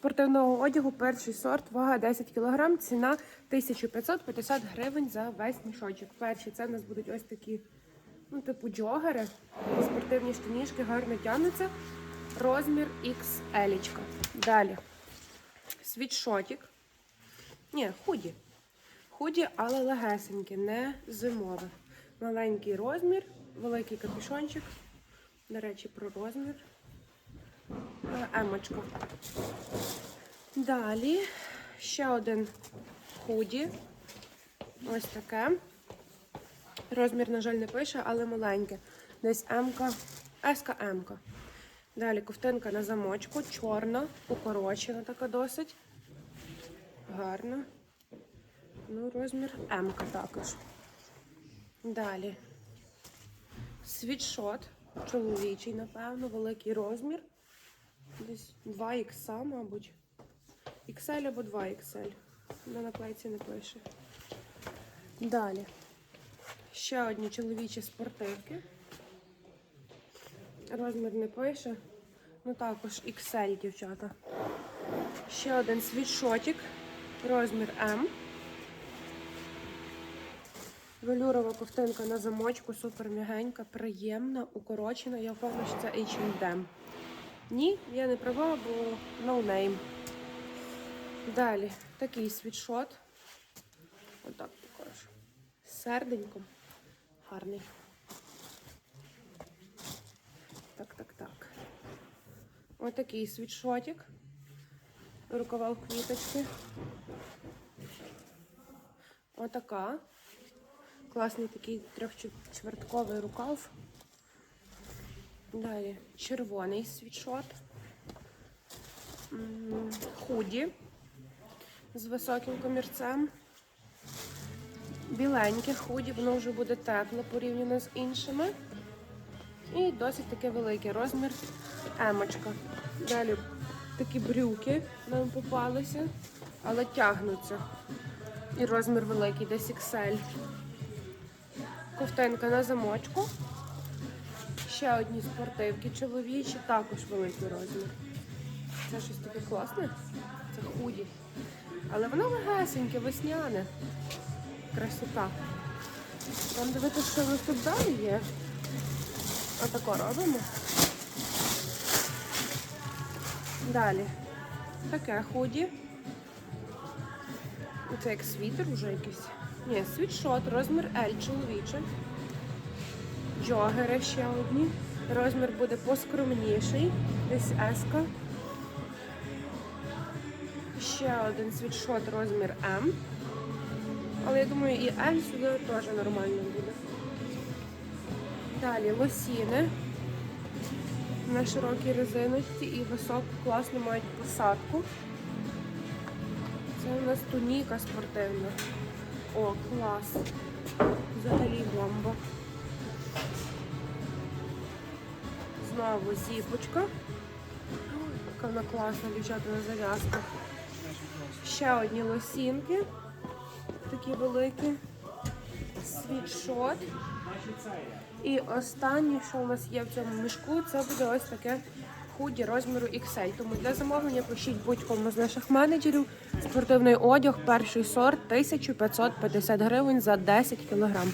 спортивного одягу, перший сорт, вага 10 кг, ціна 1550 гривень за весь мішочок. Перші це в нас будуть ось такі, ну, типу джогери, спортивні штанішки, гарно тягнуться. Розмір XL. Далі. Світшотик. Ні, худі. Худі, але легесенькі, не зимове. Маленький розмір, великий капюшончик. До речі, про розмір. Е, Емочка. Далі ще один худі. Ось таке. Розмір, на жаль, не пише, але маленьке. Десь М-ка, С-ка М-ка. Далі ковтинка на замочку, чорна, укорочена така досить. Гарна. Ну, розмір М-ка також. Далі. Світшот. Чоловічий, напевно, великий розмір. Десь 2 ікса, мабуть. XL або 2 XL. На наклейці не пише. Далі. Ще одні чоловічі спортивки. Розмір не пише. Ну також XL, дівчата. Ще один світшотик. Розмір М. Велюрова ковтинка на замочку, супер м'ягенька, приємна, укорочена. Я впевнена, що це H&M. Ні, я не права, бо no name. Далі такий світшот. Отак також. З серденьком. Гарний. Так, так, так. Отакий світшотик. Рукава в квіточки. Отака. Класний такий трьохчвертковий рукав. Далі червоний світшот. Худі з високим комірцем. Біленьке худі, воно вже буде тепло порівняно з іншими. І досить таке великий розмір емочка. Далі такі брюки нам попалися, але тягнуться. І розмір великий, десь XL. Ковтинка на замочку. Ще одні спортивки чоловічі, також великий розмір. Це щось таке класне. Це худі. Але воно легесеньке, весняне. Красота. Там дивитися, що у тут далі є. Отако робимо. Далі. Таке худі. Це як світер уже якийсь. Ні, світшот, розмір L чоловічий. Джогери ще одні. Розмір буде поскромніший. Десь S-ка. Ще один світшот розмір М. Але я думаю, і L сюди теж нормально буде. Далі лосіни на широкій резиночці і високу класно мають посадку. Це у нас туніка спортивна. О, клас. Взагалі бомба. Знову зіпочка. Яка вона класна, дівчата, на зав'язках. Ще одні лосінки. Такі великі. Світшот. І останнє, що у нас є в цьому мішку, це буде ось таке худі розміру XL. Тому для замовлення пишіть будь-кому з наших менеджерів. Спортивний одяг, перший сорт 1550 гривень за 10 кілограм.